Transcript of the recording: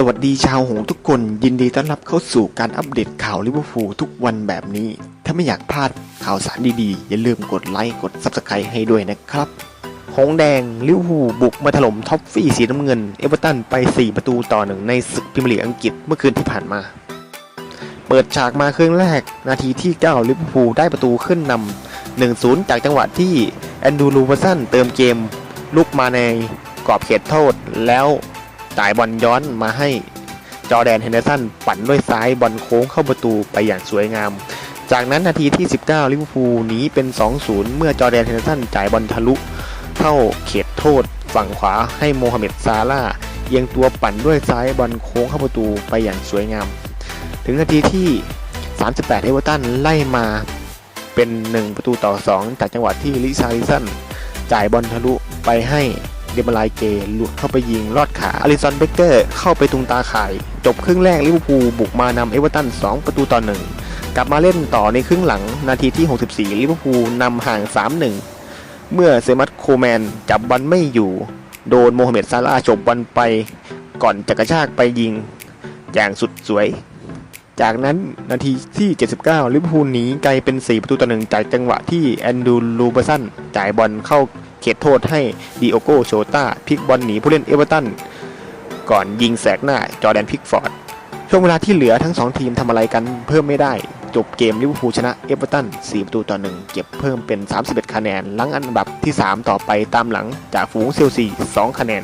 สวัสดีชาวหงทุกคนยินดีต้อนรับเข้าสู่การอัปเดตข่าวลิเวอร์พูลทุกวันแบบนี้ ถ้าไม่อยากพลาดข่าวสารดีๆ อย่าลืมกดไลค์กด Subscribe ให้ด้วยนะครับ หงแดงลิเวอร์พูลบุกมาถล่มท็อปฟี่สีน้ำเงิน เอเวอร์ตันไป 4 ประตูต่อหนึ่งในศึกพรีเมียร์ลีกอังกฤษเมื่อคืนที่ผ่านมา เปิดฉากมาครึ่งแรก นาทีที่ 9 ลิเวอร์พูลได้ประตูขึ้นนำ1-0 จากจังหวะที่แอนดูลูเวอร์สันเติมเกมลุกมาในกรอบเขตโทษแล้ว จ่ายบอลย้อนมาให้จอแดนเฮนเดอร์สันปั่นด้วยซ้ายบอลโค้งเข้าประตูไปอย่างสวยงาม จากนั้นนาทีที่ 19 ลิเวอร์พูลหนีเป็น 2-0 เมื่อจอแดนเฮนเดอร์สันจ่ายบอลทะลุ เข้าเขตโทษฝั่งขวาให้โมฮัมเหม็ดซาร่าเอียงตัวปั่นด้วยซ้ายบอลโค้งเข้าประตูไปอย่างสวยงาม ถึงนาทีที่ 38 เอเวอร์ตันไล่มาเป็น 1 ประตูต่อ 2 จากจังหวะที่ลิซาริสันจ่ายบอลทะลุไปให้ เดบรายเกหลุดเข้าไปยิงลอดขาอลิสันเบเกอร์เข้าไปตุงตาข่าย จบครึ่งแรกลิเวอร์พูลบุกมานำเอเวอร์ตัน 2 ประตูต่อ1กลับมาเล่นต่อในครึ่งหลังนาทีที่ 64 ลิเวอร์พูลนำห่าง 3-1 เมื่อเซมัตโคแมนจับบอลไม่อยู่ โดนโมฮัมเหม็ดซาร่าห์ฉบบอลไป ก่อนจะกระชากไปยิง อย่างสุดสวย จากนั้นนาทีที่ 79 ลิเวอร์พูลหนีไกลเป็น 4 ประตูต่อหนึ่งจากจังหวะที่แอนดูลูเบอร์สันจ่ายบอลเข้า ขตโทษให้ดิโอโกโชตาพลิกบอลหนีผู้เล่นเอเวอร์ตัน ก่อนยิงแสกหน้าจอแดนพิกฟอร์ด ช่วงเวลาที่เหลือทั้ง 2 ทีมทำอะไรกันเพิ่มไม่ได้ จบเกมลิเวอร์พูลชนะเอเวอร์ตัน 4 ประตูต่อ 1 เก็บเพิ่มเป็น 31 คะแนนลังอันดับที่ 3 ต่อไปตามหลังจากฝูงเซลซี 2 คะแนน